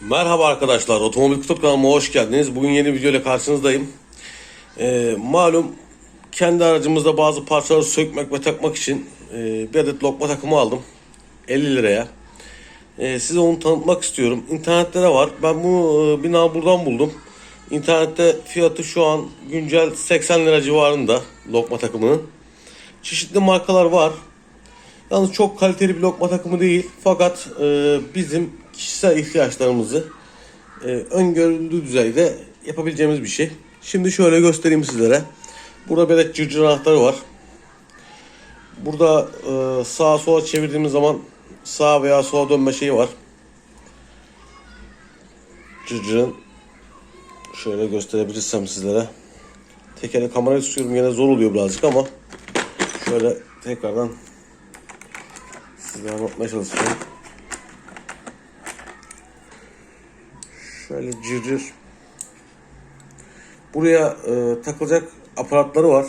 Merhaba arkadaşlar, Otomobil Kutup kanalıma hoş geldiniz. Bugün yeni bir video ile karşınızdayım. Ee, malum kendi aracımızda bazı parçaları sökmek ve takmak için e, bir adet lokma takımı aldım. 50 liraya. Ee, size onu tanıtmak istiyorum. İnternette de var. Ben bunu e, bina buradan buldum. İnternette fiyatı şu an güncel 80 lira civarında lokma takımının. Çeşitli markalar var. Yalnız çok kaliteli bir lokma takımı değil. Fakat e, bizim kişisel ihtiyaçlarımızı e, öngörüldüğü düzeyde yapabileceğimiz bir şey. Şimdi şöyle göstereyim sizlere. Burada böyle cırcır anahtarı var. Burada e, sağa sola çevirdiğimiz zaman sağa veya sola dönme şeyi var. Cırcırın şöyle gösterebilirsem sizlere. Tekere kamerayı tutuyorum yine zor oluyor birazcık ama şöyle tekrardan size anlatmaya çalışacağım. Şöyle cırcır. Buraya e, takılacak aparatları var.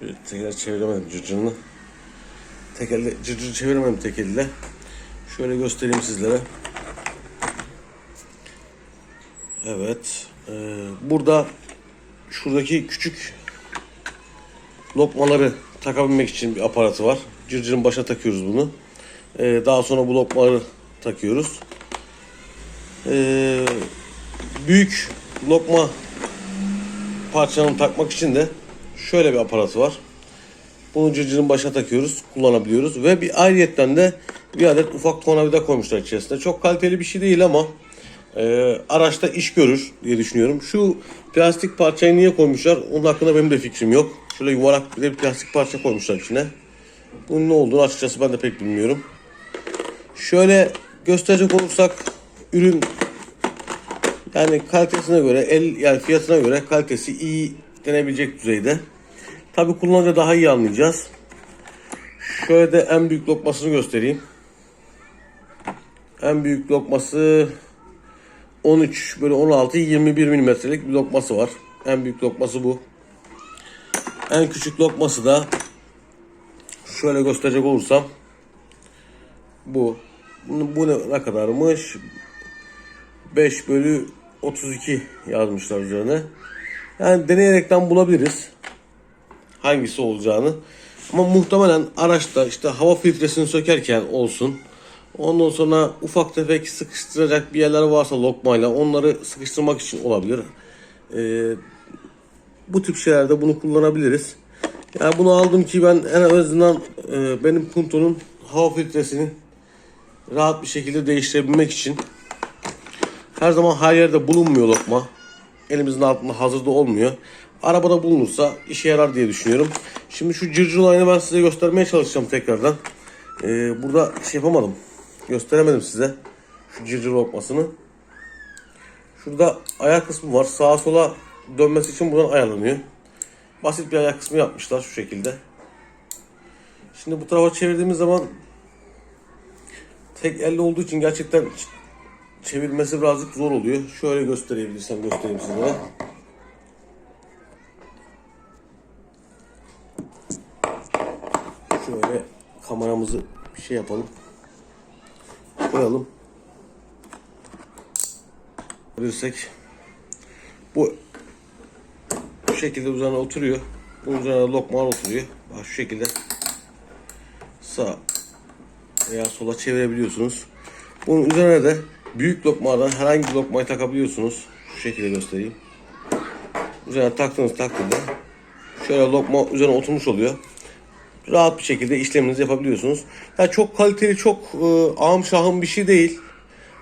Şöyle tekrar çeviremedim cırcırını. Tek elle cırcır çeviremedim tek elle. Şöyle göstereyim sizlere. Evet. e, burada şuradaki küçük lokmaları takabilmek için bir aparatı var. Cırcırın başına takıyoruz bunu. Ee, daha sonra bu lokmaları takıyoruz. Ee, büyük lokma parçanın takmak için de şöyle bir aparatı var. Bunu cırcırın başına takıyoruz, kullanabiliyoruz ve bir ayrıyetten de bir adet ufak tornavida koymuşlar içerisinde. Çok kaliteli bir şey değil ama e, araçta iş görür diye düşünüyorum. Şu plastik parçayı niye koymuşlar? Onun hakkında benim de fikrim yok. Şöyle yuvarlak bir plastik parça koymuşlar içine. Bunun ne olduğunu açıkçası ben de pek bilmiyorum. Şöyle gösterecek olursak ürün yani kalitesine göre el yani fiyatına göre kalitesi iyi denebilecek düzeyde. Tabi kullanınca daha iyi anlayacağız. Şöyle de en büyük lokmasını göstereyim. En büyük lokması 13 böyle 16 21 milimetrelik bir lokması var. En büyük lokması bu. En küçük lokması da şöyle gösterecek olursam bu. Bu, ne, ne kadarmış? 5 bölü 32 yazmışlar üzerine. Yani deneyerekten bulabiliriz. Hangisi olacağını. Ama muhtemelen araçta işte hava filtresini sökerken olsun. Ondan sonra ufak tefek sıkıştıracak bir yerler varsa lokmayla onları sıkıştırmak için olabilir. Ee, bu tip şeylerde bunu kullanabiliriz. Yani bunu aldım ki ben en azından e, benim Punto'nun hava filtresini rahat bir şekilde değiştirebilmek için her zaman her yerde bulunmuyor lokma. Elimizin altında hazırda olmuyor. Arabada bulunursa işe yarar diye düşünüyorum. Şimdi şu cırcır olayını ben size göstermeye çalışacağım tekrardan. Ee, burada şey yapamadım. Gösteremedim size. Şu cırcır lokmasını. Şurada ayak kısmı var. Sağa sola dönmesi için buradan ayarlanıyor. Basit bir ayak kısmı yapmışlar şu şekilde. Şimdi bu tarafa çevirdiğimiz zaman tek elle olduğu için gerçekten çevirmesi birazcık zor oluyor. Şöyle gösterebilirsem göstereyim size. Şöyle kameramızı bir şey yapalım. Koyalım. Bilirsek bu bu şekilde üzerine oturuyor. Bunun üzerine lokmalar oturuyor. Bak şu şekilde sağ veya sola çevirebiliyorsunuz. Bunun üzerine de büyük lokmadan herhangi bir lokmayı takabiliyorsunuz. Şu şekilde göstereyim. Üzerine taktığınız takdirde şöyle lokma üzerine oturmuş oluyor. Rahat bir şekilde işleminizi yapabiliyorsunuz. Yani çok kaliteli, çok e, ağım şahım bir şey değil.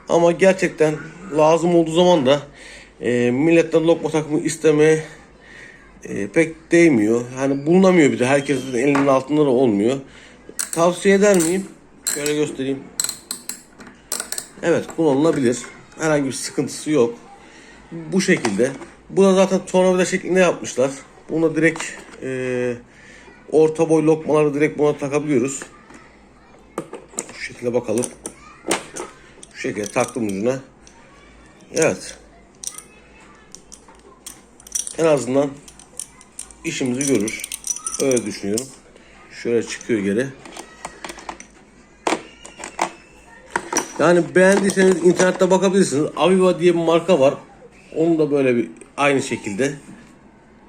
Ama gerçekten lazım olduğu zaman da e, milletten lokma takımı istemeye e, pek değmiyor. Hani bulunamıyor bir de herkesin elinin altında da olmuyor. Tavsiye eder miyim? Şöyle göstereyim. Evet kullanılabilir. Herhangi bir sıkıntısı yok. Bu şekilde. Bu da zaten tornavida şeklinde yapmışlar. Bunu direkt e, orta boy lokmaları direkt buna takabiliyoruz. Şu şekilde bakalım. Şu şekilde taktım ucuna. Evet. En azından işimizi görür. Öyle düşünüyorum. Şöyle çıkıyor geri. Yani beğendiyseniz internette bakabilirsiniz. Aviva diye bir marka var. Onun da böyle bir aynı şekilde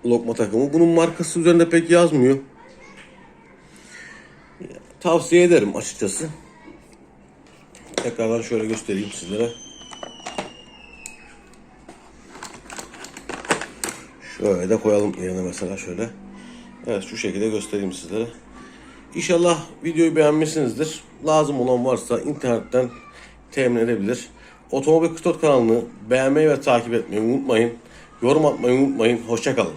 lokma takımı. Bunun markası üzerinde pek yazmıyor. Tavsiye ederim açıkçası. Tekrardan şöyle göstereyim sizlere. Şöyle de koyalım yerine mesela şöyle. Evet şu şekilde göstereyim sizlere. İnşallah videoyu beğenmişsinizdir. Lazım olan varsa internetten temin edebilir. Otomobil Kıtot kanalını beğenmeyi ve takip etmeyi unutmayın. Yorum atmayı unutmayın. Hoşçakalın.